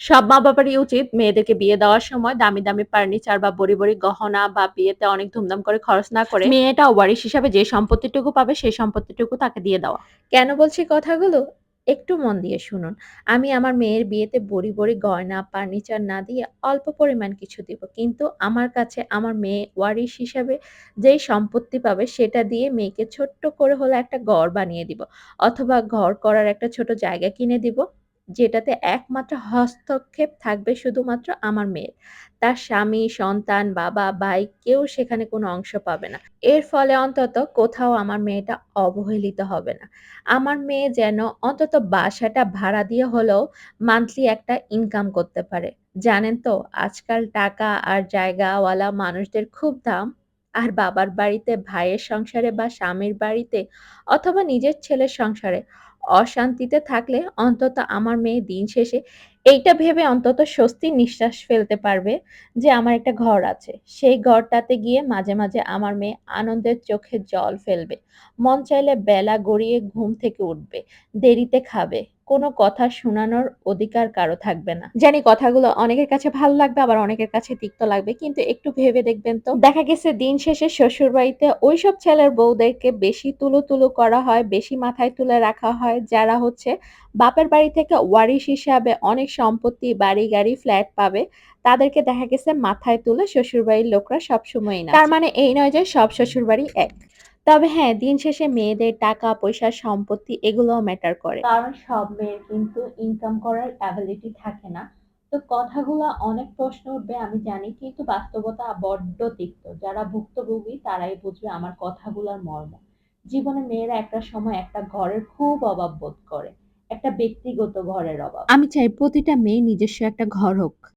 সব মা-বাবারই উচিত মেয়েদেরকে বিয়ে দেওয়ার সময় দামি, দামি ফার্নিচার বা বড়ি, বড়ি গহনা বা বিয়েতে অনেক ধুমধাম করে খরচ না করে মেয়েটা ওয়ারিশ হিসাবে যে সম্পত্তিটুকু পাবে সেই সম্পত্তিটুকু তাকে দিয়ে দেওয়া। কেন বলছি কথাগুলো? একটু মন দিয়ে শুনুন। আমি আমার মেয়ের বিয়েতে বড়ি, বড়ি গয়না, ফার্নিচার না দিয়ে অল্প পরিমাণ কিছু দিব। কিন্তু আমার কাছে আমার মেয়ে ওয়ারিশ হিসাবে যেই সম্পত্তি পাবে সেটা দিয়ে মেয়েকে ছোট্ট করে হলেও একটা ঘর বানিয়ে দিব। অথবা ঘর করার একটা ছোট জায়গা কিনে দিব। যেটাতে একমাত্র হস্তক্ষেপ থাকবে শুধুমাত্র আমার মেয়ের। তার স্বামী, সন্তান, বাবা, ভাই কেউ সেখানে কোনো অংশ পাবে না। এর ফলে অন্তত কোথাও আমার মেয়েটা অবহেলিত হবে না। আমার মেয়ে যেন অন্তত বাসাটা ভাড়া দিয়ে হলেও মান্থলি একটা ইনকাম করতে পারে। জানেন তো আজকাল টাকা আর জায়গাওয়ালা মানুষদের খুব দাম। আর বাবার বাড়িতে, ভাইয়ের সংসারে বা স্বামীর বাড়িতে অথবা নিজের ছেলের সংসারে অশান্তিতে থাকলে অন্তত আমার মেয়ে দিন শেষে এইটা ভেবে অন্তত স্বস্তি নিঃশ্বাস ফেলতে পারবে যে আমার একটা ঘর আছে। সেই ঘরটাতে গিয়ে মাঝে, মাঝে আমার মেয়ে আনন্দের চোখে জল ফেলবে। মন চাইলে বেলা গড়িয়ে ঘুম থেকে উঠবে। দেরিতে খাবে। কোনো কথা শোনানোর অধিকার কারও থাকবে না। জানি কথাগুলো অনেকের কাছে ভালো লাগবে আবার অনেকের কাছে তিক্ত লাগবে। কিন্তু একটু ভেবে দেখবেন তো দেখা গেছে দিন শেষে শ্বশুর শ্বশুরবাড়িতে ওইসব ছেলের বউদেরকে বেশি তুলু, তুলু করা হয়, বেশি মাথায় তুলে রাখা হয় যারা হচ্ছে বাপের বাড়ি থেকে ওয়ারিশ হিসাবে অনেক সম্পত্তি, বাড়ি-গাড়ি, ফ্ল্যাট পাবে। তাদেরকে দেখা গেছে মাথায় তুলে শ্বশুরবাড়ির লোকরা সবসময়ই নাচায়। তার মানে এই নয় যে সব শ্বশুরবাড়ি এক। তবে হ্যাঁ, দিন শেষে মেয়েদের টাকা-পয়সা, সম্পত্তি এগুলোও ম্যাটার করে। কারণ সব মেয়ের কিন্তু ইনকাম করার অ্যাবিলিটি থাকে না। তো কথাগুলো অনেক প্রশ্ন উঠবে আমি জানি কিন্তু বাস্তবতা বড্ড তিক্ত। যারা ভুক্তভোগী তারাই বুঝবে আমার কথাগুলোর মর্ম। জীবনে মেয়েরা একটা সময় একটা ঘরের খুব অভাব বোধ করে। একটা ব্যক্তিগত ঘরের অভাব। আমি চাই প্রতিটা মেয়ে নিজস্ব একটা ঘর হোক।